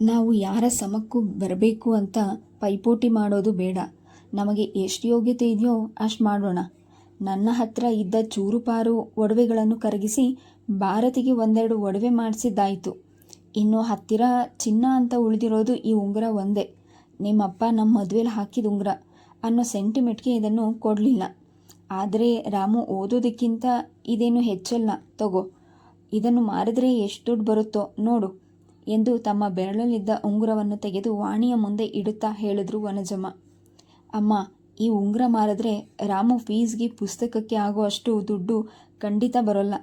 ನಾವು ಯಾರ ಸಮಕ್ಕೂ ಬರಬೇಕು ಅಂತ ಪೈಪೋಟಿ ಮಾಡೋದು ಬೇಡ. ನಮಗೆ ಎಷ್ಟು ಯೋಗ್ಯತೆ ಇದೆಯೋ ಅಷ್ಟು ಮಾಡೋಣ. ನನ್ನ ಹತ್ರ ಇದ್ದ ಚೂರುಪಾರು ಒಡವೆಗಳನ್ನು ಕರಗಿಸಿ ಭಾರತಿಗೆ ಒಂದೆರಡು ಒಡವೆ ಮಾಡಿಸಿದ್ದಾಯಿತು. ಇನ್ನು ಹತ್ತಿರ ಚಿನ್ನ ಅಂತ ಉಳಿದಿರೋದು ಈ ಉಂಗುರ ಒಂದೇ. ನಿಮ್ಮಪ್ಪ ನಮ್ಮ ಮದುವೆಲಿ ಹಾಕಿದ ಉಂಗುರ. ಅನ್ನೋ ಸೆಂಟಿಮೆಂಟ್ಗೆ ಇದನ್ನು ಕೊಡಲಿಲ್ಲ. ಆದರೆ ರಾಮು ಓದೋದಕ್ಕಿಂತ ಇದೇನು ಹೆಚ್ಚಲ್ಲ. ತಗೋ. ಇದನ್ನು ಮಾರಿದ್ರೆ ಎಷ್ಟು ದುಡ್ಡು ಬರುತ್ತೋ ನೋಡು. ಎಂದು ತಮ್ಮ ಬೆರಳಲ್ಲಿದ್ದ ಉಂಗುರವನ್ನು ತೆಗೆದು ವಾಣಿಯ ಮುಂದೆ ಇಡುತ್ತಾ ಹೇಳಿದ್ರು ವನಜಮ್ಮ. ಅಮ್ಮ, ಈ ಉಂಗುರ ಮಾರಿದ್ರೆ ರಾಮು ಫೀಸ್ಗೆ ಪುಸ್ತಕಕ್ಕೆ ಆಗೋ ಅಷ್ಟು ದುಡ್ಡು ಖಂಡಿತ ಬರೋಲ್ಲ.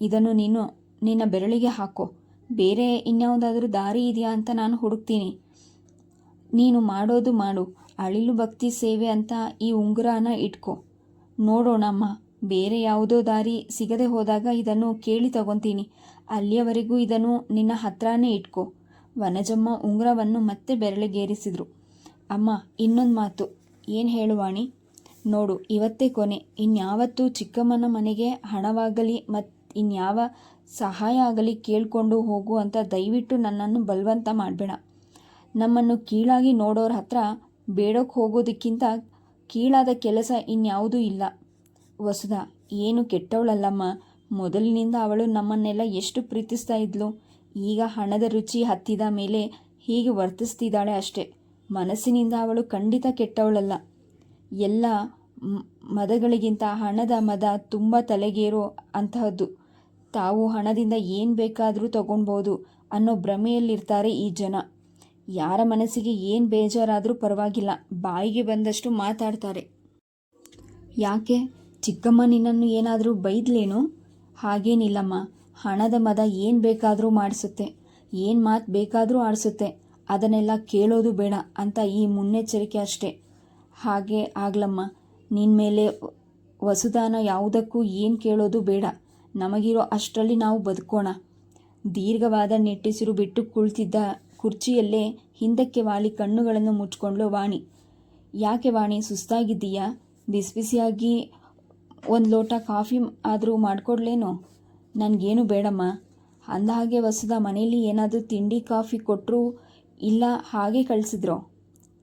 ಇದನ್ನು ನೀನು ನಿನ್ನ ಬೆರಳಿಗೆ ಹಾಕೋ. ಬೇರೆ ಇನ್ಯಾವುದಾದ್ರೂ ದಾರಿ ಇದೆಯಾ ಅಂತ ನಾನು ಹುಡುಕ್ತೀನಿ. ನೀನು ಮಾಡೋದು ಮಾಡು. ಅಳಿಲು ಭಕ್ತಿ ಸೇವೆ ಅಂತ ಈ ಉಂಗುರನ ಇಟ್ಕೋ. ನೋಡೋಣಮ್ಮ, ಬೇರೆ ಯಾವುದೋ ದಾರಿ ಸಿಗದೆ ಹೋದಾಗ ಇದನ್ನು ಕೇಳಿ ತಗೊತೀನಿ. ಅಲ್ಲಿಯವರೆಗೂ ಇದನ್ನು ನಿನ್ನ ಹತ್ರನೇ ಇಟ್ಕೋ. ವನಜಮ್ಮ ಉಂಗುರವನ್ನು ಮತ್ತೆ ಬೆರಳಿಗೇರಿಸಿದ್ರು. ಅಮ್ಮ, ಇನ್ನೊಂದು ಮಾತು. ಏನು ಹೇಳುವಾಣಿ ನೋಡು, ಇವತ್ತೇ ಕೊನೆ. ಇನ್ಯಾವತ್ತೂ ಚಿಕ್ಕಮ್ಮನ ಮನೆಗೆ ಹಣವಾಗಲಿ ಮತ್ತು ಇನ್ಯಾವ ಸಹಾಯ ಆಗಲಿ ಕೇಳಿಕೊಂಡು ಹೋಗು ಅಂತ ದಯವಿಟ್ಟು ನನ್ನನ್ನು ಬಲವಂತ ಮಾಡಬೇಡ. ನಮ್ಮನ್ನು ಕೀಳಾಗಿ ನೋಡೋರ ಹತ್ರ ಬೇಡೋಕ್ಕೆ ಹೋಗೋದಕ್ಕಿಂತ ಕೀಳಾದ ಕೆಲಸ ಇನ್ಯಾವುದೂ ಇಲ್ಲ. ವಸುಧಾ, ಏನು ಕೆಟ್ಟವಳಲ್ಲಮ್ಮ. ಮೊದಲಿನಿಂದ ಅವಳು ನಮ್ಮನ್ನೆಲ್ಲ ಎಷ್ಟು ಪ್ರೀತಿಸ್ತಾ ಇದ್ಲು. ಈಗ ಹಣದ ರುಚಿ ಹತ್ತಿದ ಮೇಲೆ ಹೀಗೆ ವರ್ತಿಸ್ತಿದ್ದಾಳೆ ಅಷ್ಟೆ. ಮನಸ್ಸಿನಿಂದ ಅವಳು ಖಂಡಿತ ಕೆಟ್ಟವಳಲ್ಲ. ಎಲ್ಲ ಮದಗಳಿಗಿಂತ ಹಣದ ಮದ ತುಂಬ ತಲೆಗೇರೋ ಅಂತಹದ್ದು. ತಾವು ಹಣದಿಂದ ಏನು ಬೇಕಾದರೂ ತಗೊಳ್ಬೋದು ಅನ್ನೋ ಭ್ರಮೆಯಲ್ಲಿರ್ತಾರೆ ಈ ಜನ. ಯಾರ ಮನಸ್ಸಿಗೆ ಏನು ಬೇಜಾರಾದರೂ ಪರವಾಗಿಲ್ಲ. ಬಾಯಿಗೆ ಬಂದಷ್ಟು ಮಾತಾಡ್ತಾರೆ. ಯಾಕೆ? ಚಿಕ್ಕಮ್ಮ ನಿನ್ನನ್ನು ಏನಾದರೂ ಬೈದ್ಲೇನು? ಹಾಗೇನಿಲ್ಲಮ್ಮ. ಹಣದ ಮದ ಏನು ಬೇಕಾದರೂ ಮಾಡಿಸುತ್ತೆ. ಏನು ಮಾತು ಬೇಕಾದರೂ ಆಡಿಸುತ್ತೆ. ಅದನ್ನೆಲ್ಲ ಕೇಳೋದು ಬೇಡ ಅಂತ ಈ ಮುನ್ನೆಚ್ಚರಿಕೆ ಅಷ್ಟೇ. ಹಾಗೆ ಆಗ್ಲಮ್ಮ. ನಿನ್ನ ಮೇಲೆ ವಸುದಾನ ಯಾವುದಕ್ಕೂ ಏನು ಕೇಳೋದು ಬೇಡ. ನಮಗಿರೋ ಅಷ್ಟರಲ್ಲಿ ನಾವು ಬದುಕೋಣ. ದೀರ್ಘವಾದ ನೆಟ್ಟಿಸಿರು ಬಿಟ್ಟು ಕುಳಿತಿದ್ದ ಕುರ್ಚಿಯಲ್ಲೇ ಹಿಂದಕ್ಕೆ ವಾಲಿ ಕಣ್ಣುಗಳನ್ನು ಮುಚ್ಕೊಂಡ್ಲು ವಾಣಿ. ಯಾಕೆ ವಾಣಿ, ಸುಸ್ತಾಗಿದ್ದೀಯಾ? ಬಿಸಿ ಬಿಸಿಯಾಗಿ ಒಂದು ಲೋಟ ಕಾಫಿ ಆದರೂ ಮಾಡಿಕೊಡ್ಲೇನು? ನನಗೇನು ಬೇಡಮ್ಮ. ಅಂದ ಹಾಗೆ ವಸುದ ಮನೇಲಿ ಏನಾದರೂ ತಿಂಡಿ, ಕಾಫಿ ಕೊಟ್ಟರು ಇಲ್ಲ, ಹಾಗೆ ಕಳಿಸಿದ್ರು.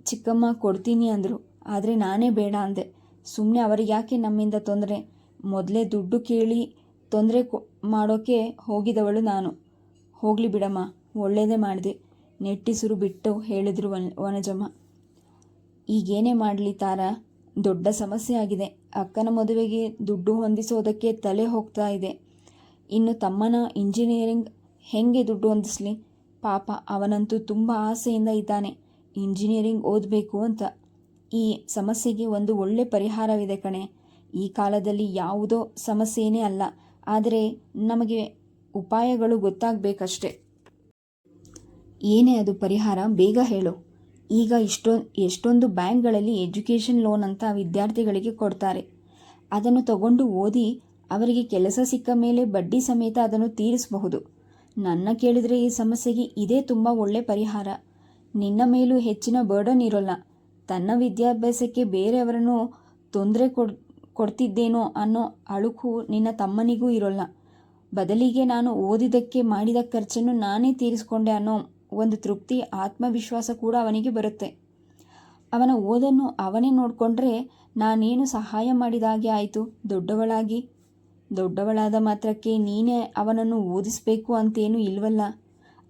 ಚಿಕ್ಕಮ್ಮ ಕೊಡ್ತೀನಿ ಅಂದರು. ಆದರೆ ನಾನೇ ಬೇಡ ಅಂದೆ. ಸುಮ್ಮನೆ ಅವರಿಗೆ ಯಾಕೆ ನಮ್ಮಿಂದ ತೊಂದರೆ? ಮೊದಲೇ ದುಡ್ಡು ಕೇಳಿ ತೊಂದರೆ ಮಾಡೋಕ್ಕೆ ಹೋಗಿದವಳು ನಾನು. ಹೋಗಲಿ ಬಿಡಮ್ಮ, ಒಳ್ಳೇದೇ ಮಾಡಿದೆ. ನೆಟ್ಟಿಸುರು ಬಿಟ್ಟು ಹೇಳಿದ್ರು ವನ ವನಜಮ್ಮ. ಈಗೇನೇ ಮಾಡಲಿ ತಾರಾ? ದೊಡ್ಡ ಸಮಸ್ಯೆ ಆಗಿದೆ. ಅಕ್ಕನ ಮದುವೆಗೆ ದುಡ್ಡು ಹೊಂದಿಸೋದಕ್ಕೆ ತಲೆ ಹೋಗ್ತಾ ಇದೆ. ಇನ್ನು ತಮ್ಮನ ಇಂಜಿನಿಯರಿಂಗ್ ಹೆಂಗೆ ದುಡ್ಡು ಹೊಂದಿಸ್ಲಿ? ಪಾಪ, ಅವನಂತೂ ತುಂಬ ಆಸೆಯಿಂದ ಇದ್ದಾನೆ. ಇಂಜಿನಿಯರಿಂಗ್ ಓದಬೇಕು ಅಂತ. ಈ ಸಮಸ್ಯೆಗೆ ಒಂದು ಒಳ್ಳೆ ಪರಿಹಾರವಿದೆ ಕಣೆ. ಈ ಕಾಲದಲ್ಲಿ ಯಾವುದೋ ಸಮಸ್ಯೆಯೇ ಅಲ್ಲ. ಆದರೆ ನಮಗೆ ಉಪಾಯಗಳು ಗೊತ್ತಾಗಬೇಕಷ್ಟೆ. ಏನೇ ಅದು ಪರಿಹಾರ, ಬೇಗ ಹೇಳು. ಈಗ ಇಷ್ಟೊಂದು ಎಷ್ಟೊಂದು ಬ್ಯಾಂಕ್ಗಳಲ್ಲಿ ಎಜುಕೇಷನ್ ಲೋನ್ ಅಂತ ವಿದ್ಯಾರ್ಥಿಗಳಿಗೆ ಕೊಡ್ತಾರೆ. ಅದನ್ನು ತಗೊಂಡು ಓದಿ ಅವರಿಗೆ ಕೆಲಸ ಸಿಕ್ಕ ಮೇಲೆ ಬಡ್ಡಿ ಸಮೇತ ಅದನ್ನು ತೀರಿಸಬಹುದು. ನನ್ನ ಕೇಳಿದರೆ ಈ ಸಮಸ್ಯೆಗೆ ಇದೇ ತುಂಬ ಒಳ್ಳೆ ಪರಿಹಾರ. ನಿನ್ನ ಮೇಲೂ ಹೆಚ್ಚಿನ ಬರ್ಡನ್ ಇರೋಲ್ಲ. ತನ್ನ ವಿದ್ಯಾಭ್ಯಾಸಕ್ಕೆ ಬೇರೆಯವರನ್ನು ತೊಂದರೆ ಕೊಡ್, ಕೊಡ್ತಿದ್ದೇನೋ ಅನ್ನೋ ಅಳುಕು ನಿನ್ನ ತಮ್ಮನಿಗೂ ಇರೋಲ್ಲ. ಬದಲಿಗೆ ನಾನು ಓದಿದ್ದಕ್ಕೆ ಮಾಡಿದ ಖರ್ಚನ್ನು ನಾನೇ ತೀರಿಸ್ಕೊಂಡೆ ಅನ್ನೋ ಒಂದು ತೃಪ್ತಿ, ಆತ್ಮವಿಶ್ವಾಸ ಕೂಡ ಅವನಿಗೆ ಬರುತ್ತೆ. ಅವನ ಓದನ್ನು ಅವನೇ ನೋಡಿಕೊಂಡ್ರೆ ನಾನೇನು ಸಹಾಯ ಮಾಡಿದಾಗೆ ಆಯಿತು. ದೊಡ್ಡವಳಾಗಿ. ದೊಡ್ಡವಳಾದ ಮಾತ್ರಕ್ಕೆ ನೀನೇ ಅವನನ್ನು ಓದಿಸಬೇಕು ಅಂತೇನೂ ಇಲ್ವಲ್ಲ.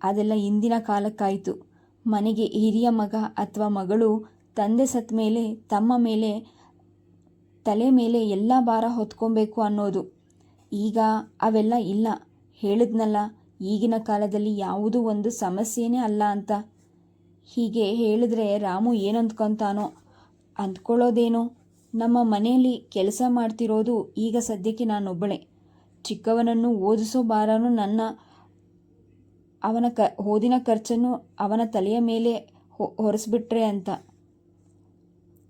ಅದೆಲ್ಲ ಇಂದಿನ ಕಾಲಕ್ಕಾಯಿತು. ಮನೆಗೆ ಹಿರಿಯ ಮಗ ಅಥವಾ ಮಗಳು ತಂದೆ ಸತ್ತ ಮೇಲೆ, ತಮ್ಮ ಮೇಲೆ, ತಲೆ ಮೇಲೆ ಎಲ್ಲ ಭಾರ ಹೊತ್ಕೊಬೇಕು ಅನ್ನೋದು. ಈಗ ಅವೆಲ್ಲ ಇಲ್ಲ. ಹೇಳಿದ್ನಲ್ಲ ಈಗಿನ ಕಾಲದಲ್ಲಿ ಯಾವುದೂ ಒಂದು ಸಮಸ್ಯೆನೇ ಅಲ್ಲ ಅಂತ. ಹೀಗೆ ಹೇಳಿದ್ರೆ ರಾಮು ಏನು ಅಂದ್ಕೊತಾನೋ ಅಂದ್ಕೊಳ್ಳೋದೇನೋ. ನಮ್ಮ ಮನೆಯಲ್ಲಿ ಕೆಲಸ ಮಾಡ್ತಿರೋದು ಈಗ ಸದ್ಯಕ್ಕೆ ನಾನೊಬ್ಬಳೆ. ಚಿಕ್ಕವನನ್ನು ಓದಿಸೋ ಭಾರನೂ ನನ್ನ. ಅವನ ಕ, ಓದಿನ ಖರ್ಚನ್ನು ಅವನ ತಲೆಯ ಮೇಲೆ ಹೊರಿಸ್ಬಿಟ್ರೆ ಅಂತ.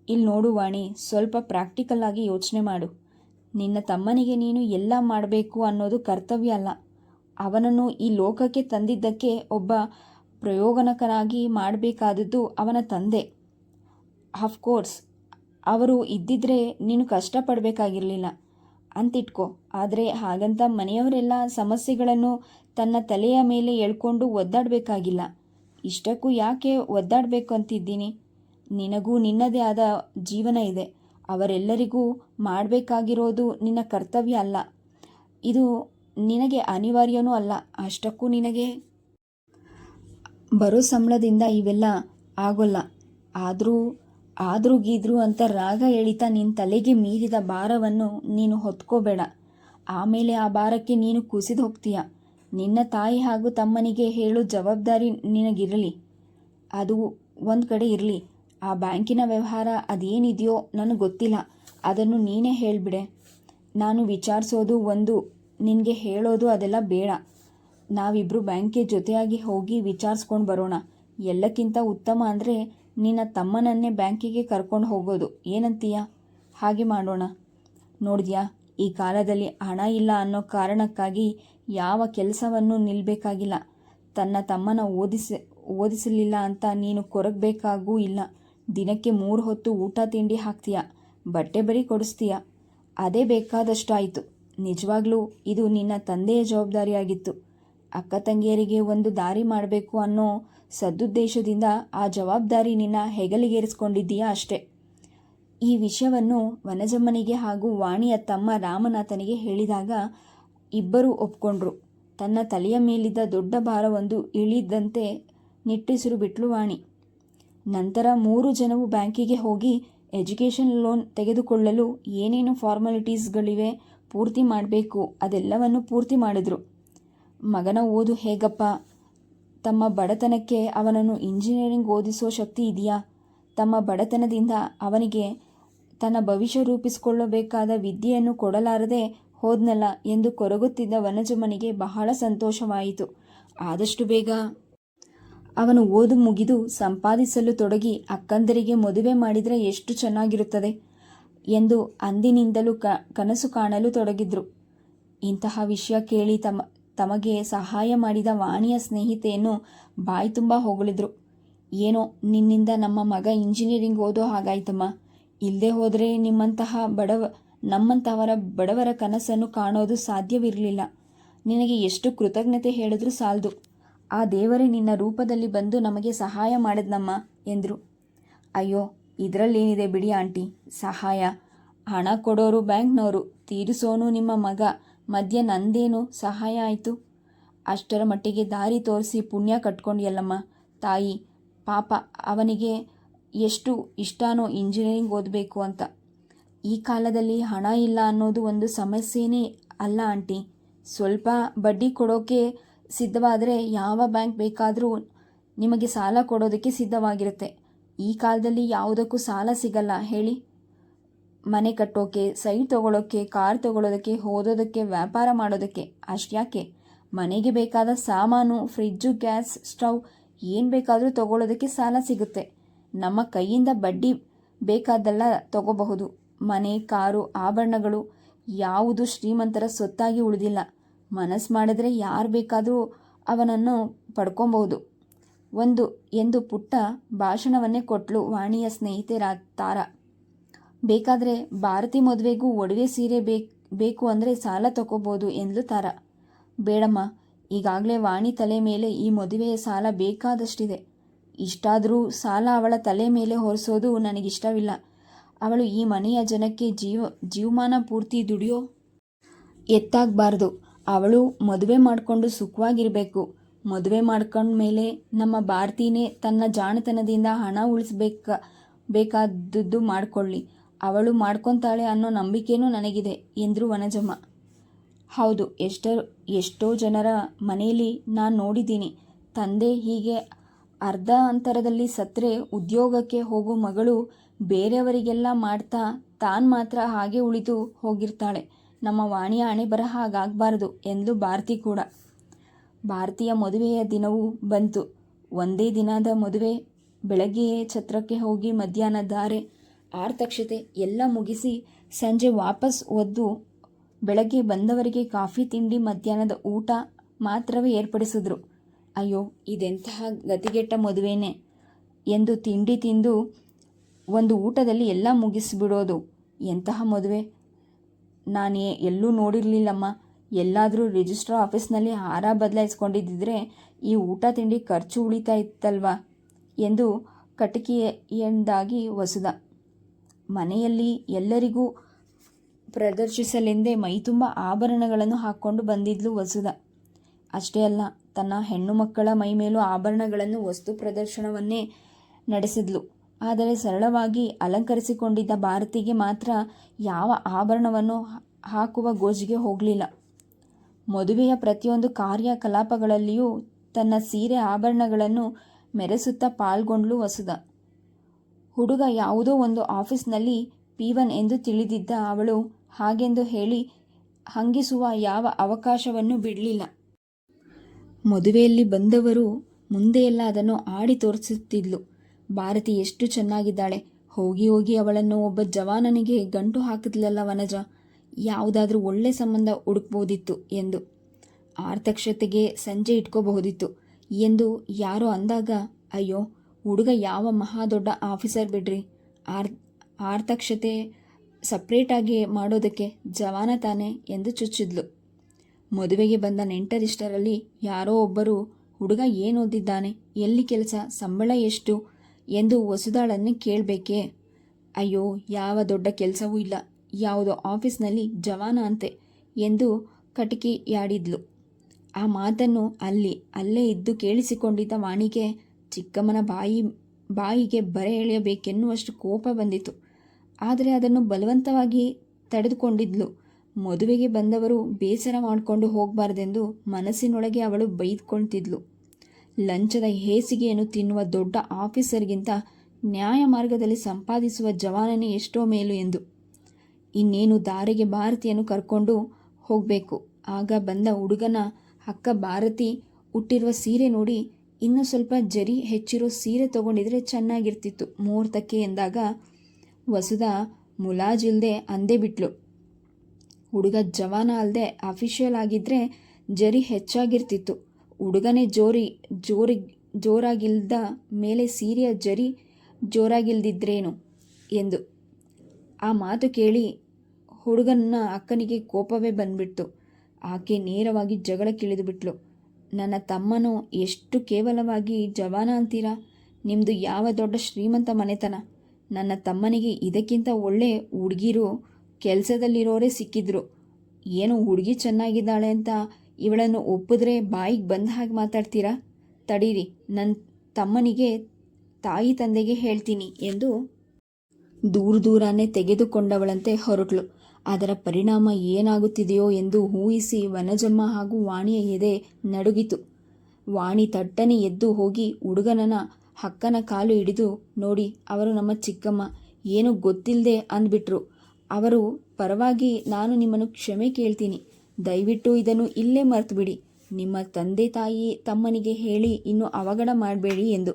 ಇಲ್ಲಿ ನೋಡು ವಾಣಿ, ಸ್ವಲ್ಪ ಪ್ರಾಕ್ಟಿಕಲ್ ಆಗಿ ಯೋಚನೆ ಮಾಡು. ನಿನ್ನ ತಮ್ಮನಿಗೆ ನೀನು ಎಲ್ಲ ಮಾಡಬೇಕು ಅನ್ನೋದು ಕರ್ತವ್ಯ ಅಲ್ಲ. ಅವನನ್ನು ಈ ಲೋಕಕ್ಕೆ ತಂದಿದ್ದಕ್ಕೆ ಒಬ್ಬ ಪ್ರಯೋಗನಕನಾಗಿ ಮಾಡಬೇಕಾದದ್ದು ಅವನ ತಂದೆ. ಅಫ್ಕೋರ್ಸ್ ಅವರು ಇದ್ದಿದ್ರೆ ನೀನು ಕಷ್ಟಪಡಬೇಕಾಗಿರಲಿಲ್ಲ. ಅಂತಿಟ್ಕೋ, ಆದರೆ ಹಾಗಂತ ಮನೆಯವರೆಲ್ಲ ಸಮಸ್ಯೆಗಳನ್ನು ತನ್ನ ತಲೆಯ ಮೇಲೆ ಎಳ್ಕೊಂಡು ಒದ್ದಾಡಬೇಕಾಗಿಲ್ಲ. ಇಷ್ಟಕ್ಕೂ ಯಾಕೆ ಒದ್ದಾಡಬೇಕು ಅಂತಿದ್ದೀನಿ? ನಿನಗೂ ನಿನ್ನದೇ ಆದ ಜೀವನ ಇದೆ. ಅವರೆಲ್ಲರಿಗೂ ಮಾಡಬೇಕಾಗಿರೋದು ನಿನ್ನ ಕರ್ತವ್ಯ ಅಲ್ಲ. ಇದು ನಿನಗೆ ಅನಿವಾರ್ಯನೂ ಅಲ್ಲ. ಅಷ್ಟಕ್ಕೂ ನಿನಗೆ ಬರೋ ಸಂಬಳದಿಂದ ಇವೆಲ್ಲ ಆಗೋಲ್ಲ. ಆದರೂ ಆದರೂ ಗೀದ್ರು ಅಂತ ರಾಗ ಎಳಿತಾ ನಿನ್ನ ತಲೆಗೆ ಮೀರಿದ ಭಾರವನ್ನು ನೀನು ಹೊತ್ಕೋಬೇಡ. ಆಮೇಲೆ ಆ ಭಾರಕ್ಕೆ ನೀನು ಕುಸಿದು ಹೋಗ್ತೀಯ. ನಿನ್ನ ತಾಯಿ ಹಾಗೂ ತಮ್ಮನಿಗೆ ಹೇಳೋ ಜವಾಬ್ದಾರಿ ನಿನಗಿರಲಿ. ಅದು ಒಂದು ಕಡೆ ಇರಲಿ. ಆ ಬ್ಯಾಂಕಿನ ವ್ಯವಹಾರ ಅದೇನಿದೆಯೋ ನನಗೆ ಗೊತ್ತಿಲ್ಲ. ಅದನ್ನು ನೀನೇ ಹೇಳಿಬಿಡೆ. ನಾನು ವಿಚಾರಿಸೋದು ಒಂದು ನಿನಗೆ ಹೇಳೋದು ಅದೆಲ್ಲ ಬೇಡ. ನಾವಿಬ್ಬರು ಬ್ಯಾಂಕ್ಗೆ ಜೊತೆಯಾಗಿ ಹೋಗಿ ವಿಚಾರಿಸ್ಕೊಂಡು ಬರೋಣ. ಎಲ್ಲಕ್ಕಿಂತ ಉತ್ತಮ ಅಂದರೆ ನಿನ್ನ ತಮ್ಮನನ್ನೇ ಬ್ಯಾಂಕಿಗೆ ಕರ್ಕೊಂಡು ಹೋಗೋದು. ಏನಂತೀಯ? ಹಾಗೆ ಮಾಡೋಣ. ನೋಡಿದ್ಯಾ, ಈ ಕಾಲದಲ್ಲಿ ಹಣ ಇಲ್ಲ ಅನ್ನೋ ಕಾರಣಕ್ಕಾಗಿ ಯಾವ ಕೆಲಸವನ್ನು ನಿಲ್ಲಬೇಕಾಗಿಲ್ಲ ತನ್ನ ತಮ್ಮನ ಓದಿಸ, ಓದಿಸಲಿಲ್ಲ ಅಂತ ನೀನು ಕೊರಗಬೇಕಾಗೂ ಇಲ್ಲ. ದಿನಕ್ಕೆ ಮೂರು ಹೊತ್ತು ಊಟ ತಿಂಡಿ ಹಾಕ್ತೀಯ? ಬಟ್ಟೆ ಬರಿ ಕೊಡಿಸ್ತೀಯ? ಅದೇ ಬೇಕಾದಷ್ಟಾಯಿತು. ನಿಜವಾಗ್ಲೂ ಇದು ನಿನ್ನ ತಂದೆಯ ಜವಾಬ್ದಾರಿಯಾಗಿತ್ತು. ಅಕ್ಕ ತಂಗಿಯರಿಗೆ ಒಂದು ದಾರಿ ಮಾಡಬೇಕು ಅನ್ನೋ ಸದುದ್ದೇಶದಿಂದ ಆ ಜವಾಬ್ದಾರಿ ನಿನ್ನ ಹೆಗಲಿಗೇರಿಸ್ಕೊಂಡಿದ್ದೀಯಾ ಅಷ್ಟೆ. ಈ ವಿಷಯವನ್ನು ವನಜಮ್ಮನಿಗೆ ಹಾಗೂ ವಾಣಿಯ ತಮ್ಮ ರಾಮನಾಥನಿಗೆ ಹೇಳಿದಾಗ ಇಬ್ಬರೂ ಒಪ್ಕೊಂಡ್ರು. ತನ್ನ ತಲೆಯ ಮೇಲಿದ್ದ ದೊಡ್ಡ ಭಾರವೊಂದು ಇಳಿದಂತೆ ನಿಟ್ಟುಸಿರು ಬಿಟ್ಲು ವಾಣಿ. ನಂತರ ಮೂರು ಜನವು ಬ್ಯಾಂಕಿಗೆ ಹೋಗಿ ಎಜುಕೇಷನ್ ಲೋನ್ ತೆಗೆದುಕೊಳ್ಳಲು ಏನೇನು ಫಾರ್ಮಾಲಿಟೀಸ್ಗಳಿವೆ ಪೂರ್ತಿ ಮಾಡಬೇಕು. ಅದೆಲ್ಲವನ್ನು ಪೂರ್ತಿ ಮಾಡಿದ್ರು. ಮಗನ ಓದು ಹೇಗಪ್ಪ? ತಮ್ಮ ಬಡತನಕ್ಕೆ ಅವನನ್ನು ಇಂಜಿನಿಯರಿಂಗ್ ಓದಿಸೋ ಶಕ್ತಿ ಇದೆಯಾ? ತಮ್ಮ ಬಡತನದಿಂದ ಅವನಿಗೆ ತನ್ನ ಭವಿಷ್ಯ ರೂಪಿಸಿಕೊಳ್ಳಬೇಕಾದ ವಿದ್ಯೆಯನ್ನು ಕೊಡಲಾರದೆ ಹೋದ್ನಲ್ಲ ಎಂದು ಕೊರಗುತ್ತಿದ್ದ ವನಜಮ್ಮನಿಗೆ ಬಹಳ ಸಂತೋಷವಾಯಿತು. ಆದಷ್ಟು ಬೇಗ. ಅವನು ಓದು ಮುಗಿದು ಸಂಪಾದಿಸಲು ತೊಡಗಿ ಅಕ್ಕಂದರಿಗೆ ಮದುವೆ ಮಾಡಿದರೆ ಎಷ್ಟು ಚೆನ್ನಾಗಿರುತ್ತದೆ. ಎಂದು ಅಂದಿನಿಂದಲೂ ಕ, ಕನಸು ಕಾಣಲು ತೊಡಗಿದ್ರು. ಇಂತಹ ವಿಷಯ ಕೇಳಿ ತಮ್ಮ ತಮಗೆ ಸಹಾಯ ಮಾಡಿದ ವಾಣಿಯ ಸ್ನೇಹಿತೆಯನ್ನು ಬಾಯಿ ತುಂಬ ಹೊಗಳಿದ್ರು. ಏನೋ, ನಿನ್ನಿಂದ ನಮ್ಮ ಮಗ ಇಂಜಿನಿಯರಿಂಗ್ ಓದೋ ಹಾಗಾಯ್ತಮ್ಮ. ಇಲ್ಲದೆ ಹೋದರೆ ನಿಮ್ಮಂತಹ ಬಡವ, ನಮ್ಮಂತಹವರ ಬಡವರ ಕನಸನ್ನು ಕಾಣೋದು ಸಾಧ್ಯವಿರಲಿಲ್ಲ. ನಿನಗೆ ಎಷ್ಟು ಕೃತಜ್ಞತೆ ಹೇಳಿದ್ರು ಸಾಲದು. ಆ ದೇವರೇ ನಿನ್ನ ರೂಪದಲ್ಲಿ ಬಂದು ನಮಗೆ ಸಹಾಯ ಮಾಡಿದ್ನಮ್ಮ, ಎಂದರು. ಅಯ್ಯೋ ಇದರಲ್ಲೇನಿದೆ ಬಿಡಿ ಆಂಟಿ. ಸಹಾಯ. ಹಣ ಕೊಡೋರು ಬ್ಯಾಂಕ್ನವರು ತೀರಿಸೋನು ನಿಮ್ಮ ಮಗ. ಮಧ್ಯ ನಂದೇನು? ಸಹಾಯ ಆಯಿತು. ಅಷ್ಟರ ಮಟ್ಟಿಗೆ ದಾರಿ ತೋರಿಸಿ ಪುಣ್ಯ ಕಟ್ಕೊಂಡಿಯಲ್ಲಮ್ಮ. ತಾಯಿ. ಪಾಪ. ಅವನಿಗೆ ಎಷ್ಟು ಇಷ್ಟನೋ ಇಂಜಿನಿಯರಿಂಗ್ ಓದಬೇಕು ಅಂತ. ಈ ಕಾಲದಲ್ಲಿ ಹಣ ಇಲ್ಲ ಅನ್ನೋದು ಒಂದು ಸಮಸ್ಯೆನೇ ಅಲ್ಲ ಆಂಟಿ. ಸ್ವಲ್ಪ ಬಡ್ಡಿ ಕೊಡೋಕೆ ಸಿದ್ಧವಾದರೆ ಯಾವ ಬ್ಯಾಂಕ್ ಬೇಕಾದರೂ ನಿಮಗೆ ಸಾಲ ಕೊಡೋದಕ್ಕೆ ಸಿದ್ಧವಾಗಿರುತ್ತೆ. ಈ ಕಾಲದಲ್ಲಿ ಯಾವುದಕ್ಕೂ ಸಾಲ ಸಿಗಲ್ಲ. ಹೇಳಿ. ಮನೆ ಕಟ್ಟೋಕೆ ಸೈಟ್ ತೊಗೊಳೋಕ್ಕೆ ಕಾರ್ ತೊಗೊಳೋದಕ್ಕೆ ಓದೋದಕ್ಕೆ ವ್ಯಾಪಾರ ಮಾಡೋದಕ್ಕೆ. ಅಷ್ಟ್ಯಾಕೆ? ಮನೆಗೆ ಬೇಕಾದ ಸಾಮಾನು, ಫ್ರಿಜ್ಜು, ಗ್ಯಾಸ್, ಸ್ಟವ್, ಏನು ಬೇಕಾದರೂ ತಗೊಳ್ಳೋದಕ್ಕೆ ಸಾಲ ಸಿಗುತ್ತೆ. ನಮ್ಮ ಕೈಯಿಂದ ಬಡ್ಡಿ ಬೇಕಾದೆಲ್ಲ ತಗೋಬಹುದು. ಮನೆ, ಕಾರು, ಆಭರಣಗಳು, ಯಾವುದು ಶ್ರೀಮಂತರ ಸೊತ್ತಾಗಿ ಉಳಿದಿಲ್ಲ. ಮನಸ್ಸು ಮಾಡಿದ್ರೆ ಯಾರು ಬೇಕಾದರೂ ಅವನನ್ನು ಪಡ್ಕೊಬಹುದು. ಒಂದು ಎಂದು ಪುಟ್ಟ ಭಾಷಣವನ್ನೇ ಕೊಟ್ಲು ವಾಣಿಯ ಸ್ನೇಹಿತೆ ತಾರ. ಬೇಕಾದರೆ ಭಾರತಿ ಮದುವೆಗೂ ಒಡವೆ ಸೀರೆ ಬೇಕು ಬೇಕು ಅಂದರೆ ಸಾಲ ತಗೋಬೋದು ಎಂದ್ಲು ತಾರ. ಬೇಡಮ್ಮ, ಈಗಾಗಲೇ ವಾಣಿ ತಲೆ ಮೇಲೆ ಈ ಮದುವೆಯ ಸಾಲ ಬೇಕಾದಷ್ಟಿದೆ. ಇಷ್ಟಾದರೂ ಸಾಲ ಅವಳ ತಲೆ ಮೇಲೆ ಹೊರಿಸೋದು ನನಗಿಷ್ಟವಿಲ್ಲ. ಅವಳು ಈ ಮನೆಯ ಜನಕ್ಕೆ ಜೀವ, ಜೀವಮಾನ ಪೂರ್ತಿ ದುಡಿಯೋ ಎತ್ತಾಗಬಾರ್ದು. ಅವಳು ಮದುವೆ ಮಾಡಿಕೊಂಡು ಸುಖವಾಗಿರಬೇಕು. ಮದುವೆ ಮಾಡ್ಕೊಂಡ್ಮೇಲೆ ನಮ್ಮ ಭಾರತೀನೇ ತನ್ನ ಜಾಣತನದಿಂದ ಹಣ ಉಳಿಸ್ಬೇಕ, ಬೇಕಾದದ್ದು ಮಾಡ್ಕೊಳ್ಳಿ. ಅವಳು ಮಾಡ್ಕೊತಾಳೆ ಅನ್ನೋ ನಂಬಿಕೆನೂ ನನಗಿದೆ, ಎಂದರು ವನಜಮ್ಮ. ಹೌದು, ಎಷ್ಟೋ ಎಷ್ಟೋ ಜನರ ಮನೆಯಲ್ಲಿ ನಾನು ನೋಡಿದ್ದೀನಿ. ತಂದೆ ಹೀಗೆ ಅರ್ಧ ಅಂತರದಲ್ಲಿ ಸತ್ತರೆ ಉದ್ಯೋಗಕ್ಕೆ ಹೋಗೋ ಮಗಳು ಬೇರೆಯವರಿಗೆಲ್ಲ ಮಾಡ್ತಾ ತಾನು ಮಾತ್ರ ಹಾಗೆ ಉಳಿದು ಹೋಗಿರ್ತಾಳೆ. ನಮ್ಮ ವಾಣಿಯ ಹಣೆ ಬರಹ ಹಾಗಾಗಬಾರ್ದು, ಎಂದು ಭಾರತಿ ಕೂಡ. ಭಾರತೀಯ ಮದುವೆಯ ದಿನವೂ ಬಂತು. ಒಂದೇ ದಿನದ ಮದುವೆ. ಬೆಳಗ್ಗೆಯೇ ಛತ್ರಕ್ಕೆ ಹೋಗಿ ಮಧ್ಯಾಹ್ನ ಧಾರೆ. ಆರ್ತಕ್ಷತೆ ಎಲ್ಲ ಮುಗಿಸಿ ಸಂಜೆ ವಾಪಸ್ ಒದ್ದು ಬೆಳಗ್ಗೆ ಬಂದವರಿಗೆ ಕಾಫಿ ತಿಂಡಿ ಮಧ್ಯಾಹ್ನದ ಊಟ ಮಾತ್ರವೇ ಏರ್ಪಡಿಸಿದ್ರು. ಅಯ್ಯೋ, ಇದೆಂತಹ ಗತಿಗೆಟ್ಟ ಮದುವೆನೇ ಎಂದು ತಿಂಡಿ ತಿಂದು ಒಂದು ಊಟದಲ್ಲಿ ಎಲ್ಲ ಮುಗಿಸಿಬಿಡೋದು. ಎಂತಹ ಮದುವೆ? ನಾನು ಎಲ್ಲೂ ನೋಡಿರಲಿಲ್ಲಮ್ಮ. ಎಲ್ಲಾದರೂ ರಿಜಿಸ್ಟರ್ ಆಫೀಸ್ನಲ್ಲಿ ಹಾರ ಬದಲಾಯಿಸ್ಕೊಂಡಿದ್ದಿದ್ರೆ ಈ ಊಟ ತಿಂಡಿ ಖರ್ಚು ಉಳಿತಾ ಇತ್ತಲ್ವಾ? ಎಂದು ಕಟಕಿಯಿಂದಾಗಿ ವಸುದ. ಮನೆಯಲ್ಲಿ ಎಲ್ಲರಿಗೂ ಪ್ರದರ್ಶಿಸಲೆಂದೇ ಮೈತುಂಬ ಆಭರಣಗಳನ್ನು ಹಾಕ್ಕೊಂಡು ಬಂದಿದ್ಲು ವಸುದ. ಅಷ್ಟೇ ಅಲ್ಲ, ತನ್ನ ಹೆಣ್ಣು ಮಕ್ಕಳ ಮೈಮೇಲೂ ಆಭರಣಗಳನ್ನು ವಸ್ತು ಪ್ರದರ್ಶನವನ್ನೇ ನಡೆಸಿದ್ಲು. ಆದರೆ ಸರಳವಾಗಿ ಅಲಂಕರಿಸಿಕೊಂಡಿದ್ದ ಭಾರತಿಗೆ ಮಾತ್ರ ಯಾವ ಆಭರಣವನ್ನು ಹಾಕುವ ಗೋಜಿಗೆ ಹೋಗಲಿಲ್ಲ. ಮದುವೆಯ ಪ್ರತಿಯೊಂದು ಕಾರ್ಯಕಲಾಪಗಳಲ್ಲಿಯೂ ತನ್ನ ಸೀರೆ ಆಭರಣಗಳನ್ನು ಮೆರೆಸುತ್ತಾ ಪಾಲ್ಗೊಂಡ್ಲು ವಸುದ ಹುಡುಗ ಯಾವುದೋ ಒಂದು ಆಫೀಸ್ನಲ್ಲಿ ಪೀವನ್ ಎಂದು ತಿಳಿದಿದ್ದ ಅವಳು ಹಾಗೆಂದು ಹೇಳಿ ಹಂಗಿಸುವ ಯಾವ ಅವಕಾಶವನ್ನು ಬಿಡಲಿಲ್ಲ. ಮದುವೆಯಲ್ಲಿ ಬಂದವರು ಮುಂದೆಯೆಲ್ಲ ಅದನ್ನು ಆಡಿ ತೋರಿಸುತ್ತಿದ್ಲು. ಭಾರತಿ ಎಷ್ಟು ಚೆನ್ನಾಗಿದ್ದಾಳೆ. ಹೋಗಿ ಹೋಗಿ ಅವಳನ್ನು ಒಬ್ಬ ಜವಾನನಿಗೆ ಗಂಟು ಹಾಕಿದ್ಲಲ್ಲ ವನಜ. ಯಾವುದಾದ್ರೂ ಒಳ್ಳೆ ಸಂಬಂಧ ಹುಡುಕ್ಬೋದಿತ್ತು ಎಂದು. ಆರ್ತಕ್ಷತೆಗೆ ಸಂಜೆ ಇಟ್ಕೋಬಹುದಿತ್ತು ಎಂದು ಯಾರೋ ಅಂದಾಗ, ಅಯ್ಯೋ, ಹುಡುಗ ಯಾವ ಮಹಾ ದೊಡ್ಡ ಆಫೀಸರ್ ಬಿಡ್ರಿ. ಆರ್ ಆರ್ತಕ್ಷತೆ ಸಪ್ರೇಟಾಗಿ ಮಾಡೋದಕ್ಕೆ ಜವಾನ ತಾನೆ ಎಂದು ಚುಚ್ಚಿದ್ಲು. ಮದುವೆಗೆ ಬಂದ ನೆಂಟರಿಷ್ಟರಲ್ಲಿ ಯಾರೋ ಒಬ್ಬರು, ಹುಡುಗ ಏನು ಓದಿದ್ದಾನೆ? ಎಲ್ಲಿ ಕೆಲಸ? ಸಂಬಳ ಎಷ್ಟು? ಎಂದು ವಸುದಾಳನ್ನು ಕೇಳಬೇಕೇ? ಅಯ್ಯೋ, ಯಾವ ದೊಡ್ಡ ಕೆಲಸವೂ ಇಲ್ಲ. ಯಾವುದೋ ಆಫೀಸ್ನಲ್ಲಿ ಜವಾನ ಅಂತೆ ಎಂದು ಕಟಕಿಯಾಡಿದ್ಲು. ಆ ಮಾತನ್ನು ಅಲ್ಲಿ, ಅಲ್ಲೇ ಇದ್ದು ಕೇಳಿಸಿಕೊಂಡಿದ್ದ ವಾಣಿಗೆ, ಚಿಕ್ಕಮ್ಮನ ಬಾಯಿ, ಬಾಯಿಗೆ ಬರೆ ಎಳೆಯಬೇಕೆನ್ನುವಷ್ಟು ಕೋಪ ಬಂದಿತು ಆದರೆ ಅದನ್ನು ಬಲವಂತವಾಗಿ ತಡೆದುಕೊಂಡಿದ್ಲು. ಮದುವೆಗೆ ಬಂದವರು ಬೇಸರ ಮಾಡಿಕೊಂಡು ಹೋಗಬಾರ್ದೆಂದು ಮನಸ್ಸಿನೊಳಗೆ ಅವಳು ಬೈದ್ಕೊಳ್ತಿದ್ಲು. ಲಂಚದ ಹೇಸಿಗೆಯನ್ನು ತಿನ್ನುವ ದೊಡ್ಡ ಆಫೀಸರ್ಗಿಂತ ನ್ಯಾಯ ಮಾರ್ಗದಲ್ಲಿ ಸಂಪಾದಿಸುವ ಜವಾನನೇ ಎಷ್ಟೋ ಮೇಲು ಎಂದು. ಇನ್ನೇನು ದಾರಿಗೆ ಭಾರತಿಯನ್ನು ಕರ್ಕೊಂಡು ಹೋಗಬೇಕು. ಆಗ ಬಂದ ಹುಡುಗನ ಅಕ್ಕ ಭಾರತಿ ಉಟ್ಟಿರುವ ಸೀರೆ ನೋಡಿ ಇನ್ನೂ ಸ್ವಲ್ಪ ಜರಿ ಹೆಚ್ಚಿರೋ ಸೀರೆ ತಗೊಂಡಿದ್ರೆ ಚೆನ್ನಾಗಿರ್ತಿತ್ತು. ಮುಹೂರ್ತಕ್ಕೆ ಎಂದಾಗ ವಸುಧಾ ಮುಲಾಜಿಲ್ದೆ ಅಂದೇ ಬಿಟ್ಲು. ಹುಡುಗ ಜವಾನ ಅಲ್ಲದೆ ಅಫಿಷಿಯಲ್ ಆಗಿದ್ದರೆ ಜರಿ ಹೆಚ್ಚಾಗಿರ್ತಿತ್ತು. ಹುಡುಗನೇ ಜೋರಿ ಜೋರಿ, ಜೋರಾಗಿಲ್ದ ಮೇಲೆ ಸೀರೆಯ ಜರಿ ಜೋರಾಗಿಲ್ದಿದ್ರೇನು? ಎಂದು ಆ ಮಾತು ಕೇಳಿ ಹುಡುಗನ ಅಕ್ಕನಿಗೆ ಕೋಪವೇ ಬಂದ್ಬಿಡ್ತು. ಆಕೆ ನೇರವಾಗಿ ಜಗಳಕ್ಕಿಳಿದು ಬಿಟ್ಲು. ನನ್ನ ತಮ್ಮನು ಎಷ್ಟು ಕೇವಲವಾಗಿ ಜವಾನ ಅಂತೀರಾ? ನಿಮ್ಮದು ಯಾವ ದೊಡ್ಡ ಶ್ರೀಮಂತ ಮನೆತನ? ನನ್ನ ತಮ್ಮನಿಗೆ ಇದಕ್ಕಿಂತ ಒಳ್ಳೆ ಹುಡುಗಿರು ಕೆಲಸದಲ್ಲಿರೋರೇ ಸಿಕ್ಕಿದ್ರು. ಏನು ಹುಡುಗಿ ಚೆನ್ನಾಗಿದ್ದಾಳೆ ಅಂತ ಇವಳನ್ನು ಒಪ್ಪಿದ್ರೆ ಬಾಯಿಗೆ ಬಂದ ಹಾಗೆ ಮಾತಾಡ್ತೀರಾ? ತಡೀರಿ ನನ್ನ ತಮ್ಮನಿಗೆ ತಾಯಿ ತಂದೆಗೆ ಹೇಳ್ತೀನಿ ಎಂದು ದೂರ ದೂರನೇ ತೆಗೆದುಕೊಂಡವಳಂತೆ ಹೊರಟ್ಲು. ಅದರ ಪರಿಣಾಮ ಏನಾಗುತ್ತಿದೆಯೋ ಎಂದು ಊಹಿಸಿ ವನಜಮ್ಮ ಹಾಗೂ ವಾಣಿಯ ಎದೆ ನಡುಗಿತು. ವಾಣಿ ತಟ್ಟನೆ ಎದ್ದು ಹೋಗಿ ಹುಡುಗನನ ಹಕ್ಕನ ಕಾಲು ಹಿಡಿದು, ನೋಡಿ, ಅವರು ನಮ್ಮ ಚಿಕ್ಕಮ್ಮ. ಏನು ಗೊತ್ತಿಲ್ಲದೆ ಅಂದ್ಬಿಟ್ರು. ಅವರು, ಪರವಾಗಿ ನಾನು ನಿಮ್ಮನ್ನು ಕ್ಷಮೆ ಕೇಳ್ತೀನಿ. ದಯವಿಟ್ಟು ಇದನ್ನು ಇಲ್ಲೇ ಮರೆತುಬಿಡಿ. ನಿಮ್ಮ ತಂದೆ ತಾಯಿ ತಮ್ಮನಿಗೆ ಹೇಳಿ ಇನ್ನು ಅವಘಡ ಮಾಡಬೇಡಿ ಎಂದು.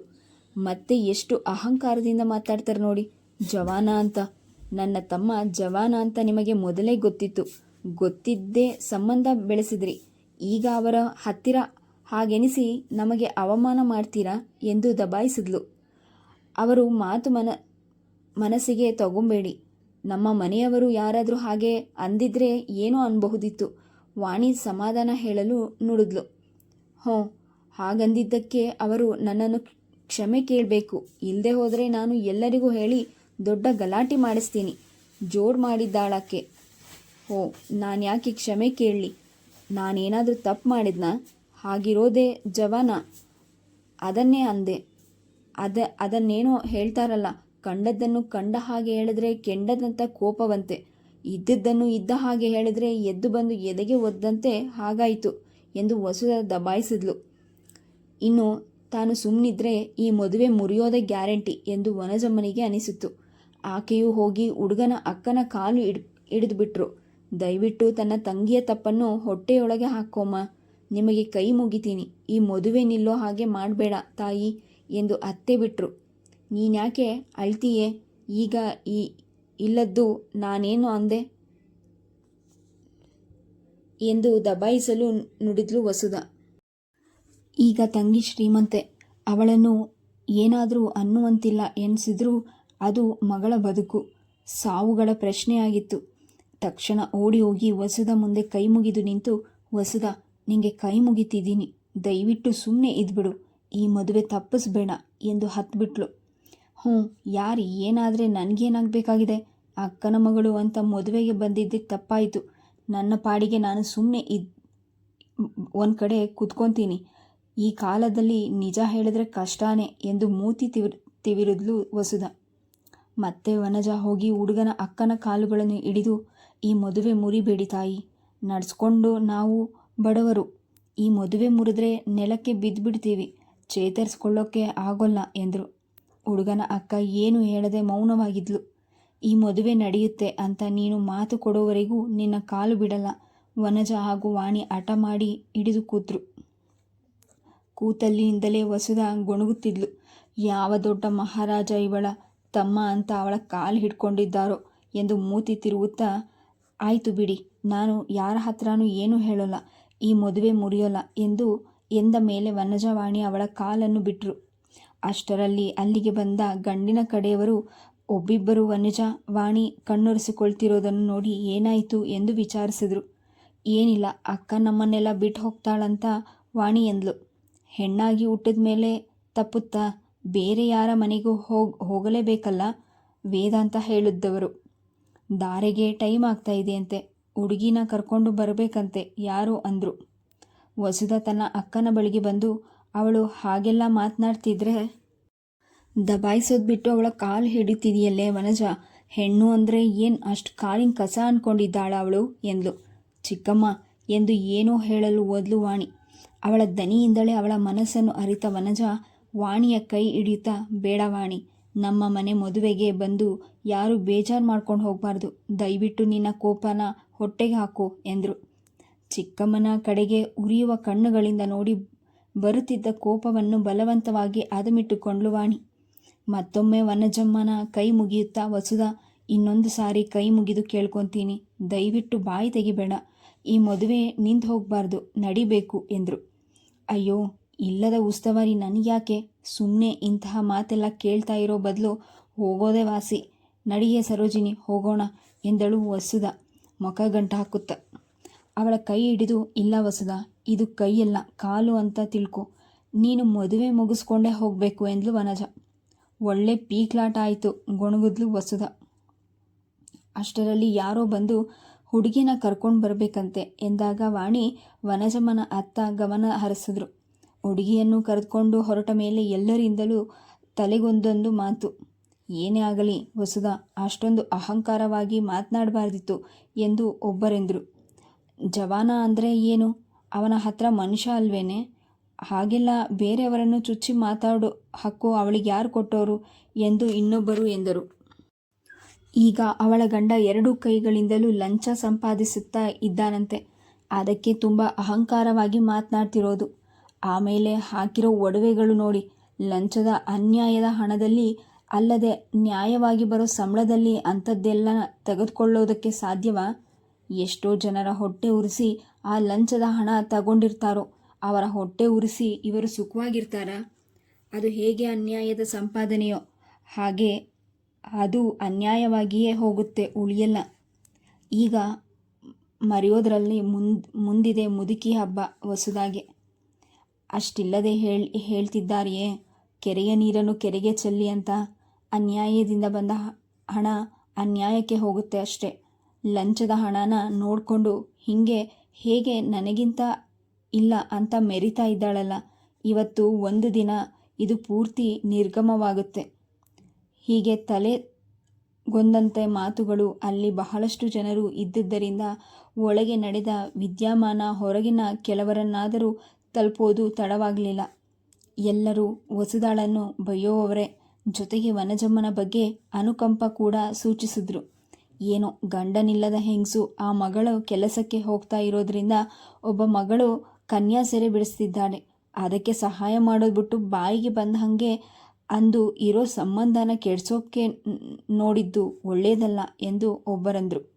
ಮತ್ತೆ ಎಷ್ಟು ಅಹಂಕಾರದಿಂದ ಮಾತಾಡ್ತಾರೆ ನೋಡಿ. ಜವಾನ ಅಂತ. ನನ್ನ ತಮ್ಮ ಜವಾನ ಅಂತ ನಿಮಗೆ ಮೊದಲೇ ಗೊತ್ತಿತ್ತು. ಗೊತ್ತಿದ್ದೇ ಸಂಬಂಧ ಬೆಳೆಸಿದ್ರಿ. ಈಗ ಅವರ ಹತ್ತಿರ ಹಾಗೆನಿಸಿ ನಮಗೆ ಅವಮಾನ ಮಾಡ್ತೀರಾ ಎಂದು ದಬಾಯಿಸಿದ್ಲು. ಅವರು ಮಾತು ಮನ, ಮನಸ್ಸಿಗೆ ತಗೊಂಬೇಡಿ. ನಮ್ಮ ಮನೆಯವರು ಯಾರಾದರೂ ಹಾಗೆ ಅಂದಿದ್ರೆ ಏನು ಅನ್ಬಹುದಿತ್ತು. ವಾಣಿ ಸಮಾಧಾನ ಹೇಳಲು ನುಡಿದ್ಲು. ಹೋ ಹಾಗಂದಿದ್ದಕ್ಕೆ ಅವರು ನನ್ನನ್ನು ಕ್ಷಮೆ ಕೇಳಬೇಕು. ಇಲ್ಲದೆ ಹೋದರೆ ನಾನು ಎಲ್ಲರಿಗೂ ಹೇಳಿ ದೊಡ್ಡ ಗಲಾಟೆ ಮಾಡಿಸ್ತೀನಿ. ಜೋಡ್ ಮಾಡಿದ್ದಾಳಕ್ಕೆ. ಓ ನಾನು ಯಾಕೆ ಕ್ಷಮೆ ಕೇಳಲಿ? ನಾನೇನಾದರೂ ತಪ್ಪು ಮಾಡಿದ್ನ? ಹಾಗಿರೋದೇ ಜವಾನ. ಅದನ್ನೇ ಅಂದೆ. ಅದ, ಅದನ್ನೇನೋ ಹೇಳ್ತಾರಲ್ಲ. ಕಂಡದ್ದನ್ನು ಕಂಡ ಹಾಗೆ ಹೇಳಿದ್ರೆ ಕೆಂಡದಂಥ ಕೋಪವಂತೆ. ಇದ್ದದ್ದನ್ನು ಇದ್ದ ಹಾಗೆ ಹೇಳಿದ್ರೆ ಎದ್ದು ಬಂದು ಎದೆಗೆ ಒದ್ದಂತೆ ಹಾಗಾಯಿತು ಎಂದು ವಸುಧ ದಬಾಯಿಸಿದ್ಲು. ಇನ್ನು ತಾನು ಸುಮ್ಮನಿದ್ರೆ ಈ ಮದುವೆ ಮುರಿಯೋದೇ ಗ್ಯಾರಂಟಿ ಎಂದು ವನಜಮ್ಮನಿಗೆ ಅನಿಸಿತು ಆಕೆಯು ಹೋಗಿ ಹುಡುಗನ ಅಕ್ಕನ ಕಾಲು ಹಿಡ್ ಹಿಡಿದುಬಿಟ್ರು. ದಯವಿಟ್ಟು ತನ್ನ ತಂಗಿಯ ತಪ್ಪನ್ನು ಹೊಟ್ಟೆಯೊಳಗೆ ಹಾಕೋಮ್ಮ ನಿಮಗೆ ಕೈ ಮುಗಿತೀನಿ. ಈ ಮದುವೆ ನಿಲ್ಲೋ ಹಾಗೆ ಮಾಡಬೇಡ ತಾಯಿ ಎಂದು ಅತ್ತೆ ಬಿಟ್ರು. ನೀನ್ಯಾಕೆ ಅಳ್ತೀಯೇ? ಈಗ ಈ ಇಲ್ಲದ್ದು ನಾನೇನು ಅಂದೆ? ಎಂದು ದಬಾಯಿಸಲು ನುಡಿದ್ಲು ವಸುಧ. ಈಗ ತಂಗಿ ಶ್ರೀಮಂತೆ, ಅವಳನ್ನು ಏನಾದರೂ ಅನ್ನುವಂತಿಲ್ಲ ಎನಿಸಿದ್ರೂ ಅದು ಮಗಳ ಬದುಕು. ಸಾವುಗಳ ಪ್ರಶ್ನೆಯಾಗಿತ್ತು. ತಕ್ಷಣ ಓಡಿ ಹೋಗಿ ವಸುದ ಮುಂದೆ ಕೈ ಮುಗಿದು ನಿಂತು, ವಸುದ, ನಿಂಗೆ ಕೈ ಮುಗಿತಿದ್ದೀನಿ. ದಯವಿಟ್ಟು ಸುಮ್ಮನೆ ಇದ್ಬಿಡು. ಈ ಮದುವೆ ತಪ್ಪಿಸ್ಬೇಡ ಎಂದು ಹತ್ಬಿಟ್ಲು. ಹ್ಞೂ, ಯಾರು ಏನಾದರೆ ನನಗೇನಾಗಬೇಕಾಗಿದೆ? ಅಕ್ಕನ ಮಗಳು ಅಂತ ಮದುವೆಗೆ ಬಂದಿದ್ದಕ್ಕೆ ತಪ್ಪಾಯಿತು. ನನ್ನ ಪಾಡಿಗೆ ನಾನು ಸುಮ್ಮನೆ ಇದ್, ಒಂದು ಕಡೆ ಕೂತ್ಕೊತೀನಿ. ಈ ಕಾಲದಲ್ಲಿ ನಿಜ ಹೇಳಿದ್ರೆ ಕಷ್ಟನೇ ಎಂದು ಮೂತಿ ತಿವಿ, ತಿವಿರಿದ್ಲು ವಸುಧ ಮತ್ತೆ ವನಜ ಹೋಗಿ ಹುಡುಗನ ಅಕ್ಕನ ಕಾಲುಗಳನ್ನು ಹಿಡಿದು ಈ ಮದುವೆ ಮುರಿಬೇಡಿ ತಾಯಿ. ನಡೆಸ್ಕೊಂಡು ನಾವು ಬಡವರು. ಈ ಮದುವೆ ಮುರಿದ್ರೆ ನೆಲಕ್ಕೆ ಬಿದ್ದುಬಿಡ್ತೀವಿ. ಚೇತರಿಸ್ಕೊಳ್ಳೋಕ್ಕೆ ಆಗೋಲ್ಲ ಎಂದರು. ಹುಡುಗನ ಅಕ್ಕ ಏನು ಹೇಳದೆ ಮೌನವಾಗಿದ್ಲು. ಈ ಮದುವೆ ನಡೆಯುತ್ತೆ ಅಂತ ನೀನು ಮಾತು ಕೊಡೋವರೆಗೂ ನಿನ್ನ ಕಾಲು ಬಿಡಲ್ಲ. ವನಜ ಹಾಗೂ ವಾಣಿ ಹಠ ಮಾಡಿ ಹಿಡಿದು ಕೂತ್ರು. ಕೂತಲ್ಲಿಂದಲೇ ವಸುಧ ಗೊಣಗುತ್ತಿದ್ಲು. ಯಾವ ದೊಡ್ಡ ಮಹಾರಾಜ ಇವಳ. ತಮ್ಮ ಅಂತ ಅವಳ ಕಾಲು ಹಿಡ್ಕೊಂಡಿದ್ದಾರೋ ಎಂದು ಮೂತಿ ತಿರುಗುತ್ತಾ, ಆಯಿತು ಬಿಡಿ, ನಾನು ಯಾರ ಹತ್ರನೂ ಏನೂ ಹೇಳೋಲ್ಲ, ಈ ಮದುವೆ ಮುರಿಯೋಲ್ಲ ಎಂದು ಎಂದ ಮೇಲೆ ವನಜವಾಣಿ ಅವಳ ಕಾಲನ್ನು ಬಿಟ್ಟರು ಅಷ್ಟರಲ್ಲಿ ಅಲ್ಲಿಗೆ ಬಂದ ಗಂಡಿನ ಕಡೆಯವರು, ಒಬ್ಬಿಬ್ಬರು ವನಜ ವಾಣಿ ಕಣ್ಣೊರೆಸಿಕೊಳ್ತಿರೋದನ್ನು ನೋಡಿ ಏನಾಯಿತು ಎಂದು ವಿಚಾರಿಸಿದರು. ಏನಿಲ್ಲ, ಅಕ್ಕ ನಮ್ಮನ್ನೆಲ್ಲ ಬಿಟ್ಟು ಹೋಗ್ತಾಳಂತ ವಾಣಿ ಎಂದ್ಲು. ಹೆಣ್ಣಾಗಿ ಹುಟ್ಟಿದ ಮೇಲೆ ತಪ್ಪುತ್ತಾ? ಬೇರೆ ಯಾರ ಮನೆಗೂ ಹೋಗ್, ಹೋಗಲೇಬೇಕಲ್ಲ? ವೇದಾಂತ ಹೇಳಿದ್ದವರು. ದಾರೆಗೆ ಟೈಮ್ ಆಗ್ತಾ ಇದೆಯಂತೆ. ಹುಡುಗಿನ ಕರ್ಕೊಂಡು ಬರಬೇಕಂತೆ, ಯಾರು ಅಂದರು. ವಸುಧ ತನ್ನ ಅಕ್ಕನ ಬಳಿಗೆ ಬಂದು, ಅವಳು ಹಾಗೆಲ್ಲ ಮಾತನಾಡ್ತಿದ್ರೆ? ದಬಾಯಿಸೋದು ಬಿಟ್ಟು ಅವಳ ಕಾಲು ಹಿಡಿತಿದೆಯಲ್ಲೇ ವನಜ. ಹೆಣ್ಣು ಅಂದರೆ ಏನು ಅಷ್ಟು ಕಾಲಿನ ಕಸ ಅಂದ್ಕೊಂಡಿದ್ದಾಳ ಅವಳು? ಎಂದ್ಲು. ಚಿಕ್ಕಮ್ಮ, ಎಂದು ಏನೋ ಹೇಳಲು ಓದ್ಲು ವಾಣಿ. ಅವಳ ದನಿಯಿಂದಲೇ ಅವಳ ಮನಸ್ಸನ್ನು ಅರಿತ ವನಜ ವಾಣಿಯ ಕೈ ಹಿಡಿಯುತ್ತಾ, ಬೇಡ ವಾಣಿ, ನಮ್ಮ ಮನೆ ಮದುವೆಗೆ ಬಂದು ಯಾರು ಬೇಜಾರು ಮಾಡ್ಕೊಂಡು ಹೋಗಬಾರ್ದು, ದಯವಿಟ್ಟು ನಿನ್ನ ಕೋಪನ ಹೊಟ್ಟೆಗೆ ಹಾಕು ಎಂದರು. ಚಿಕ್ಕಮ್ಮನ ಕಡೆಗೆ ಉರಿಯುವ ಕಣ್ಣುಗಳಿಂದ ನೋಡಿ ಬರುತ್ತಿದ್ದ ಕೋಪವನ್ನು ಬಲವಂತವಾಗಿ ಅದಮಿಟ್ಟುಕೊಂಡ್ಲು ವಾಣಿ. ಮತ್ತೊಮ್ಮೆ ವನಜಮ್ಮನ ಕೈ ಮುಗಿಯುತ್ತಾ ವಸುದ ಇನ್ನೊಂದು ಸಾರಿ ಕೈ ಮುಗಿದು ಕೇಳ್ಕೊತೀನಿ, ದಯವಿಟ್ಟು ಬಾಯಿ ತೆಗಿಬೇಡ, ಈ ಮದುವೆ ನಿಂತು ಹೋಗಬಾರ್ದು ನಡಿಬೇಕು ಎಂದರು. ಅಯ್ಯೋ ಇಲ್ಲದ ಉಸ್ತವಾರಿ ನನಗ್ಯಾಕೆ ಸುಮ್ಮನೆ ಇಂತಹ ಮಾತೆಲ್ಲ ಕೇಳ್ತಾ ಇರೋ ಬದಲು ಹೋಗೋದೇ ವಾಸಿ. ನಡಿಗೆ ಸರೋಜಿನಿ, ಹೋಗೋಣ ಎಂದಳು ವಸುಧ. ಮುಖ ಗಂಟ ಹಾಕುತ್ತ. ಅವಳ ಕೈ ಹಿಡಿದು, ಇಲ್ಲ ವಸುದ ಇದು ಕೈಯಲ್ಲ, ಕಾಲು ಅಂತ ತಿಳ್ಕೊ. ನೀನು ಮದುವೆ ಮುಗಿಸ್ಕೊಂಡೇ ಹೋಗಬೇಕು ಎಂದ್ಲು ವನಜ. ಒಳ್ಳೆ ಪೀಕ್ಲಾಟ ಆಯಿತು, ಗೊಣಗುದ್ಲು ವಸುಧ. ಅಷ್ಟರಲ್ಲಿ ಯಾರೋ ಬಂದು ಹುಡುಗಿನ ಕರ್ಕೊಂಡು ಬರಬೇಕಂತೆ ಎಂದಾಗ ವಾಣಿ ವನಜಮ್ಮನ ಅತ್ತ ಗಮನ ಹರಿಸಿದ್ರು. ಹುಡುಗಿಯನ್ನು ಕರೆದುಕೊಂಡು ಹೊರಟ ಮೇಲೆ ಎಲ್ಲರಿಂದಲೂ ತಲೆಗೊಂದೊಂದು ಮಾತು. ಏನೇ ಆಗಲಿ ವಸುಧ, ಅಷ್ಟೊಂದು ಅಹಂಕಾರವಾಗಿ ಮಾತನಾಡಬಾರ್ದಿತ್ತು ಎಂದು ಒಬ್ಬರೆಂದರು. ಜವಾನ ಅಂದರೆ ಏನು? ಅವನ ಹತ್ರ ಮನುಷ್ಯ ಅಲ್ವೇನೆ? ಹಾಗೆಲ್ಲ ಬೇರೆಯವರನ್ನು ಚುಚ್ಚಿ ಮಾತಾಡೋ ಹಕ್ಕು ಅವಳಿಗೆ ಯಾರು ಕೊಟ್ಟವರು ಎಂದು ಇನ್ನೊಬ್ಬರು ಎಂದರು. ಈಗ ಅವಳ ಗಂಡ ಎರಡೂ ಕೈಗಳಿಂದಲೂ ಲಂಚ ಸಂಪಾದಿಸುತ್ತಾ ಇದ್ದಾನಂತೆ. ಅದಕ್ಕೆ ತುಂಬ ಅಹಂಕಾರವಾಗಿ ಮಾತನಾಡ್ತಿರೋದು. ಆಮೇಲೆ ಹಾಕಿರೋ ಒಡವೆಗಳು ನೋಡಿ, ಲಂಚದ ಅನ್ಯಾಯದ ಹಣದಲ್ಲಿ ಅಲ್ಲದೆ ನ್ಯಾಯವಾಗಿ ಬರೋ ಸಂಬಳದಲ್ಲಿ ಅಂಥದ್ದೆಲ್ಲ ತೆಗೆದುಕೊಳ್ಳೋದಕ್ಕೆ ಸಾಧ್ಯವಾ? ಎಷ್ಟೋ ಜನರ ಹೊಟ್ಟೆ ಉರಿಸಿ ಆ ಲಂಚದ ಹಣ ತಗೊಂಡಿರ್ತಾರೋ, ಅವರ ಹೊಟ್ಟೆ ಉರಿಸಿ ಇವರು ಸುಖವಾಗಿರ್ತಾರಾ? ಅದು ಹೇಗೆ ಅನ್ಯಾಯದ ಸಂಪಾದನೆಯೋ? ಹಾಗೆ ಅದು ಅನ್ಯಾಯವಾಗಿಯೇ ಹೋಗುತ್ತೆ ಉಳಿಯಲ್ಲ. ಈಗ ಮರೆಯೋದ್ರಲ್ಲಿ ಮುಂದ್, ಮುಂದಿದೆ ಮುದುಕಿ ಹಬ್ಬ, ಹೊಸದಾಗೆ. ಅಷ್ಟಿಲ್ಲದೆ ಹೇಳಿ, ಹೇಳ್ತಿದ್ದಾರೆಯೇ? ಕೆರೆಯ ನೀರನ್ನು ಕೆರೆಗೆ ಚೆಲ್ಲಿ ಅಂತ ಅನ್ಯಾಯದಿಂದ ಬಂದ ಹಣ ಅನ್ಯಾಯಕ್ಕೆ ಹೋಗುತ್ತೆ ಅಷ್ಟೆ. ಲಂಚದ ಹಣನ ನೋಡಿಕೊಂಡು ಹೀಗೆ ಹೇಗೆ ನನಗಿಂತ ಇಲ್ಲ ಅಂತ ಮೆರಿತಾ ಇದ್ದಾಳಲ್ಲ. ಇವತ್ತು ಒಂದು ದಿನ ಇದು ಪೂರ್ತಿ ನಿರ್ಗಮವಾಗುತ್ತೆ. ಹೀಗೆ ತಲೆಗೊಂದಂತೆ ಮಾತುಗಳು ಅಲ್ಲಿ ಬಹಳಷ್ಟು ಜನರು ಇದ್ದುದರಿಂದ ಒಳಗೆ ನಡೆದ ವಿದ್ಯಮಾನ ಹೊರಗಿನ ಕೆಲವರನ್ನಾದರೂ ತಲುಪೋದು ತಡವಾಗಲಿಲ್ಲ. ಎಲ್ಲರೂ ಹೊಸದಾಳನ್ನು ಬೈಯೋವರೇ ಜೊತೆಗೆ ವನಜಮ್ಮನ ಬಗ್ಗೆ ಅನುಕಂಪ ಕೂಡ ಸೂಚಿಸಿದ್ರು. ಏನೋ ಗಂಡನಿಲ್ಲದ ಹೆಂಗಸು ಆ ಮಗಳು ಕೆಲಸಕ್ಕೆ ಹೋಗ್ತಾ ಇರೋದ್ರಿಂದ ಒಬ್ಬ ಮಗಳು ಕನ್ಯಾ ಸೆರೆ ಬಿಡಿಸ್ತಿದ್ದಾಳೆ. ಅದಕ್ಕೆ ಸಹಾಯ ಮಾಡೋದು ಬಿಟ್ಟು ಬಾಯಿಗೆ ಬಂದ ಹಾಗೆ ಅಂದು ಇರೋ ಸಂಬಂಧನ ಕೆಡ್ಸೋಕ್ಕೆ ನೋಡಿದ್ದು ಒಳ್ಳೆಯದಲ್ಲ ಎಂದು ಒಬ್ಬರಂದರು.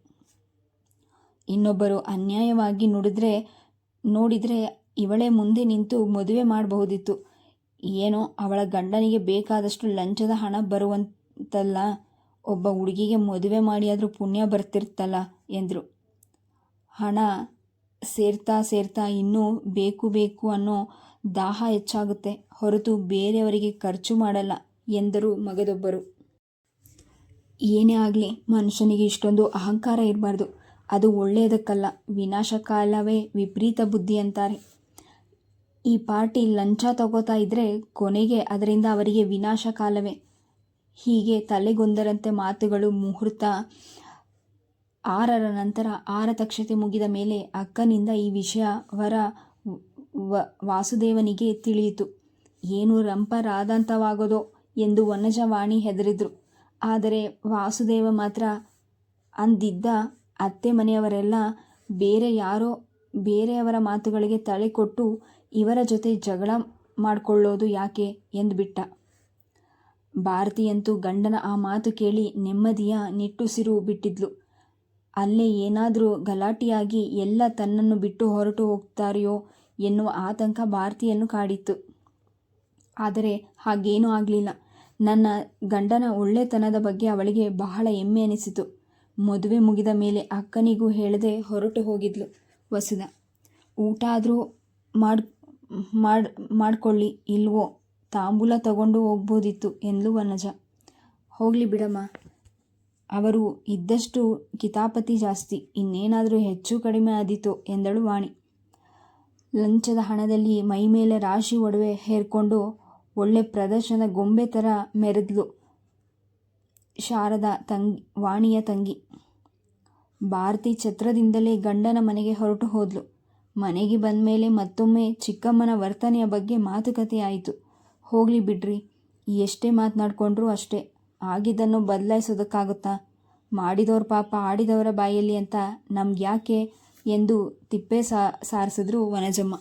ಇನ್ನೊಬ್ಬರು ಅನ್ಯಾಯವಾಗಿ ನುಡಿದ್ರೆ, ನೋಡಿದರೆ ಇವಳೇ ಮುಂದೆ ನಿಂತು ಮದುವೆ ಮಾಡಬಹುದಿತ್ತು. ಏನೋ ಅವಳ ಗಂಡನಿಗೆ ಬೇಕಾದಷ್ಟು ಲಂಚದ ಹಣ ಬರುವಂತಲ್ಲ, ಒಬ್ಬ ಹುಡುಗಿಗೆ ಮದುವೆ ಮಾಡಿಯಾದರೂ ಪುಣ್ಯ ಬರ್ತಿರ್ತಲ್ಲ ಎಂದರು. ಹಣ ಸೇರ್ತಾ ಸೇರ್ತಾ ಇನ್ನೂ ಬೇಕು ಬೇಕು ಅನ್ನೋ ದಾಹ ಹೆಚ್ಚಾಗುತ್ತೆ, ಹೊರತು ಬೇರೆಯವರಿಗೆ ಖರ್ಚು ಮಾಡಲ್ಲ ಎಂದರು ಮಗದೊಬ್ಬರು. ಏನೇ ಆಗಲಿ ಮನುಷ್ಯನಿಗೆ ಇಷ್ಟೊಂದು ಅಹಂಕಾರ ಇರಬಾರ್ದು, ಅದು ಒಳ್ಳೆಯದಕ್ಕಲ್ಲ ವಿನಾಶಕಾಲವೇ ವಿಪರೀತ ಬುದ್ಧಿ ಅಂತಾರೆ. ಈ ಪಾರ್ಟಿ ಲಂಚ ತಗೋತಾ ಇದ್ರೆ ಕೊನೆಗೆ ಅದರಿಂದ ಅವರಿಗೆ ವಿನಾಶ ಕಾಲವೇ. ಹೀಗೆ ತಲೆಗೊಂದರಂತೆ ಮಾತುಗಳು ಮುಹೂರ್ತ ಆರರ ನಂತರ ಆರ ತಕ್ಷತೆ ಮುಗಿದ ಮೇಲೆ ಅಕ್ಕನಿಂದ ಈ ವಿಷಯ ವರ ವಾಸುದೇವನಿಗೆ ತಿಳಿಯಿತು. ಏನು ರಂಪರಾದಂಥವಾಗೋದೋ ಎಂದು ವನಜವಾಣಿ ಹೆದರಿದ್ರು. ಆದರೆ ವಾಸುದೇವ ಮಾತ್ರ ಅಂದಿದ್ದ ಅತ್ತೆ ಮನೆಯವರೆಲ್ಲ ಬೇರೆ ಯಾರೋ ಬೇರೆಯವರ ಮಾತುಗಳಿಗೆ ತಲೆ ಕೊಟ್ಟು ಇವರ ಜೊತೆ ಜಗಳ ಮಾಡಿಕೊಳ್ಳೋದು ಯಾಕೆ ಎಂದುಬಿಟ್ಟ ಭಾರತಿಯಂತೂ ಗಂಡನ ಆ ಮಾತು ಕೇಳಿ ನೆಮ್ಮದಿಯ ನಿಟ್ಟುಸಿರು ಬಿಟ್ಟಿದ್ಲು. ಅಲ್ಲೇ ಏನಾದರೂ ಗಲಾಟೆಯಾಗಿ ಎಲ್ಲ ತನ್ನನ್ನು ಬಿಟ್ಟು ಹೊರಟು ಹೋಗ್ತಾರೆಯೋ ಎನ್ನುವ ಆತಂಕ ಭಾರತಿಯನ್ನು ಕಾಡಿತ್ತು. ಆದರೆ ಹಾಗೇನೂ ಆಗಲಿಲ್ಲ. ನನ್ನ ಗಂಡನ ಒಳ್ಳೆತನದ ಬಗ್ಗೆ ಅವಳಿಗೆ ಬಹಳ ಹೆಮ್ಮೆ ಅನಿಸಿತು. ಮದುವೆ ಮುಗಿದ ಮೇಲೆ ಅಕ್ಕನಿಗೂ ಹೇಳದೆ ಹೊರಟು ಹೋಗಿದ್ಲು ವಸುದ ಊಟ ಆದರೂ ಮಾಡ್ ಮಾಡ್, ಮಾಡ್ಕೊಳ್ಳಿ, ಇಲ್ವೋ, ತಾಂಬೂಲ ತಗೊಂಡು ಹೋಗ್ಬೋದಿತ್ತು ಎಂದ್ಲು ವನಜ. ಹೋಗಲಿ ಬಿಡಮ್ಮ. ಅವರು, ಇದ್ದಷ್ಟು ಕಿತಾಪತಿ ಜಾಸ್ತಿ, ಇನ್ನೇನಾದರೂ ಹೆಚ್ಚು ಕಡಿಮೆ ಆದೀತು ಎಂದಳು ವಾಣಿ. ಲಂಚದ ಹಣದಲ್ಲಿ ಮೈಮೇಲೆ ರಾಶಿ ಒಡವೆ ಹೇರ್ಕೊಂಡು ಒಳ್ಳೆ ಪ್ರದರ್ಶನ ಗೊಂಬೆ ಥರ ಮೆರೆದ್ಲು ಶಾರದಾ ತಂಗಿ, ವಾಣಿಯ ತಂಗಿ. ಭಾರತಿ ಛತ್ರದಿಂದಲೇ ಗಂಡನ ಮನೆಗೆ ಹೊರಟು ಹೋದ್ಲು. ಮನೆಗೆ ಬಂದ ಮೇಲೆ ಮತ್ತೊಮ್ಮೆ ಚಿಕ್ಕಮ್ಮನ ವರ್ತನೆಯ ಬಗ್ಗೆ ಮಾತುಕತೆ ಆಯಿತು. ಹೋಗಲಿ ಬಿಡ್ರಿ, ಎಷ್ಟೇ ಮಾತನಾಡ್ಕೊಂಡ್ರೂ ಅಷ್ಟೇ. ಆಗಿದ್ದನ್ನು ಬದಲಾಯಿಸೋದಕ್ಕಾಗುತ್ತಾ? ಮಾಡಿದವ್ರ ಪಾಪ ಆಡಿದವರ ಬಾಯಲ್ಲಿ ಅಂತ ನಮ್ಗೆ ಯಾಕೆ ಎಂದು ತಿಪ್ಪೆ ಸಾರಿಸಿದ್ರು ವನಜಮ್ಮ.